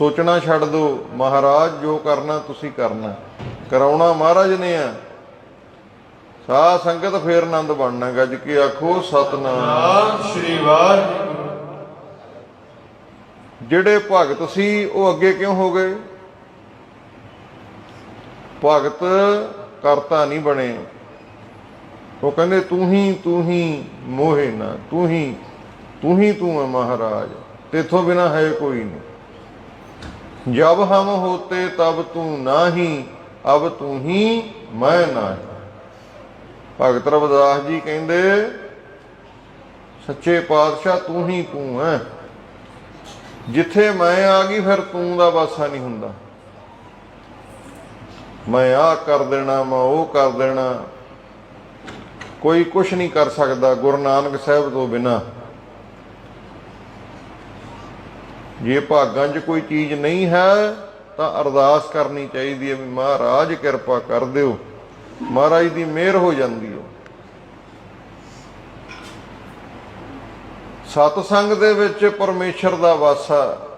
ਸੋਚਣਾ ਛੱਡ ਦਿਓ ਮਹਾਰਾਜ ਜੋ ਕਰਨਾ ਤੁਸੀਂ ਕਰਨਾ। ਕਰਾਉਣਾ ਮਹਾਰਾਜ ਨੇ ਆ। ਸਾਧ ਸੰਗਤ ਫੇਰ ਆਨੰਦ ਬਣਨਾ ਗੱਜ ਕੇ ਆਖੋ ਸਤਨਾਮ। ਨਾਮ ਸ਼੍ਰੀ ਵਾਹਿਗੁਰੂ। ਜਿਹੜੇ ਭਗਤ ਸੀ ਉਹ ਅੱਗੇ ਕਿਉਂ ਹੋ ਗਏ? ਭਗਤ ਕਰਤਾ ਨਹੀਂ ਬਣੇ। ਉਹ ਕਹਿੰਦੇ ਤੂੰ ਹੀ ਤੂੰ ਹੀ ਮੋਹਿ ਨਾ ਤੂੰ ਹੀ ਤੂੰ ਹੀ ਤੂੰ ਹੈ ਮਹਾਰਾਜ। ਤੇਥੋਂ ਬਿਨਾ ਹੈ ਕੋਈ ਨਹੀਂ। ਜਬ ਹਮ ਹੋਤੇ ਤਬ ਤੂੰ ਨਾਹੀ, ਅਬ ਤੂੰ ਹੀ ਮੈਂ ਨਾਹੀ। ਭਗਤ ਰਵਿਦਾਸ ਜੀ ਕਹਿੰਦੇ, ਸੱਚੇ ਪਾਤਸ਼ਾਹ ਤੂੰ ਹੀ ਤੂੰ ਹੈ। ਜਿੱਥੇ ਮੈਂ ਆ ਗਈ, ਫਿਰ ਤੂੰ ਦਾ ਵਾਸਾ ਨਹੀਂ ਹੁੰਦਾ। ਮੈਂ ਆ ਕਰ ਦੇਣਾ, ਮੈਂ ਉਹ ਕਰ ਦੇਣਾ। ਕੋਈ ਕੁਝ ਨਹੀਂ ਕਰ ਸਕਦਾ ਗੁਰੂ ਨਾਨਕ ਸਾਹਿਬ ਤੋਂ ਬਿਨਾ। ਜੇ ਭਾਗਾਂ 'ਚ ਕੋਈ ਚੀਜ਼ ਨਹੀਂ ਹੈ, ਤਾਂ ਅਰਦਾਸ ਕਰਨੀ ਚਾਹੀਦੀ ਹੈ ਵੀ ਮਹਾਰਾਜ ਕਿਰਪਾ ਕਰ ਦਿਓ। ਮਹਾਰਾਜ ਦੀ ਮਿਹਰ ਹੋ ਜਾਂਦੀ ਹੈ। ਸਤ ਸੰਗ ਦੇ ਵਿੱਚ ਪਰਮੇਸ਼ਰ ਦਾ ਵਾਸਾ